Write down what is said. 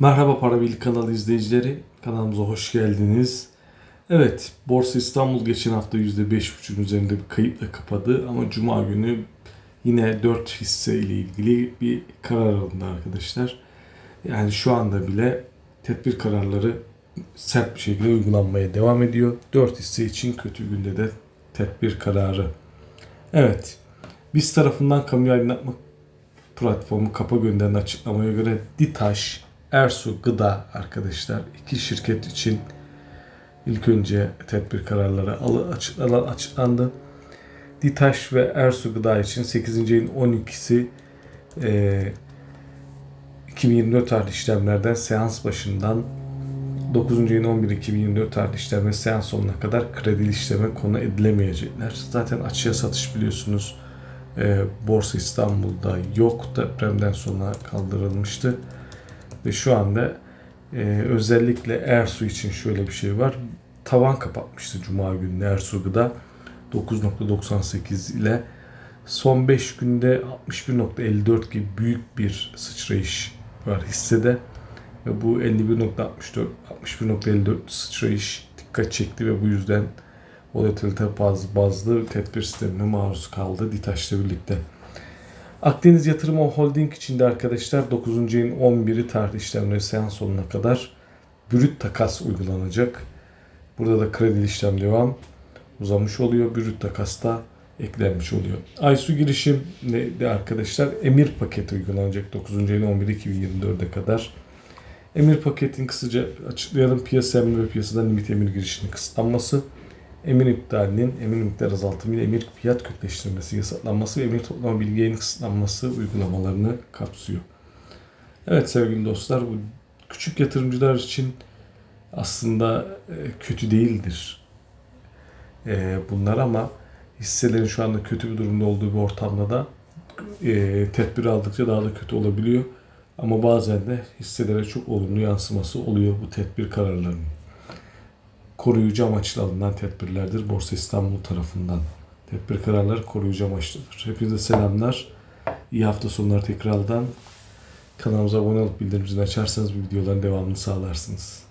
Merhaba Para Birliği kanalı izleyicileri. Kanalımıza hoş geldiniz. Evet, Borsa İstanbul geçen hafta %5,5'ün üzerinde bir kayıpla kapadı ama Cuma günü yine 4 hisse ile ilgili bir karar alındı arkadaşlar. Yani şu anda bile tedbir kararları sert bir şekilde uygulanmaya devam ediyor. 4 hisse için kötü günde de tedbir kararı. Evet, biz tarafından kamu aydınlatma platformu kapa gönderen açıklamaya göre Ditaş, Ersu Gıda arkadaşlar iki şirket için ilk önce tedbir kararları açıklanan açıklandı. Ditaş ve Ersu Gıda için 8. ayın 12'si e, 2024 tarihli işlemlerden seans başından 9. ayın 11 2024 tarihli işlem ve seans sonuna kadar kredili işleme konu edilemeyecekler. Zaten açığa satış biliyorsunuz e, Borsa İstanbul'da yok. Depremden sonra kaldırılmıştı. Ve şu anda e, özellikle Ersu için şöyle bir şey var. Tavan kapatmıştı Cuma günü Ersu Gıda 9.98 ile son 5 günde 61.54 gibi büyük bir sıçrayış var hissede. Ve bu 51.64 61.54 sıçrayış dikkat çekti ve bu yüzden volatilite baz, bazlı tedbir sistemine maruz kaldı Ditaş'la birlikte. Akdeniz Yatırım Holding içinde arkadaşlar 9. ayın 11'i tarih işlemleri seans sonuna kadar brüt takas uygulanacak. Burada da kredili işlem devam uzamış oluyor. Brüt takas da eklenmiş oluyor. Aysu girişim de arkadaşlar emir paketi uygulanacak 9. ayın 11 2024'e kadar. Emir paketin kısaca açıklayalım. Piyasa emir ve piyasadan limit emir girişinin kısıtlanması, emir iptalinin, emir miktar azaltımı, emir fiyat kötüleştirmesi, yasaklanması ve emir toplama bilgi yayın kısıtlanması uygulamalarını kapsıyor. Evet sevgili dostlar bu küçük yatırımcılar için aslında e, kötü değildir e, bunlar ama hisselerin şu anda kötü bir durumda olduğu bir ortamda da e, tedbir aldıkça daha da kötü olabiliyor. Ama bazen de hisselere çok olumlu yansıması oluyor bu tedbir kararlarının. Koruyucu amaçlı alınan tedbirlerdir Borsa İstanbul tarafından. Tedbir kararları koruyucu amaçlıdır. Hepinize selamlar. İyi hafta sonları tekrardan. Kanalımıza abone olup bildirim zilini açarsanız bu videoların devamını sağlarsınız.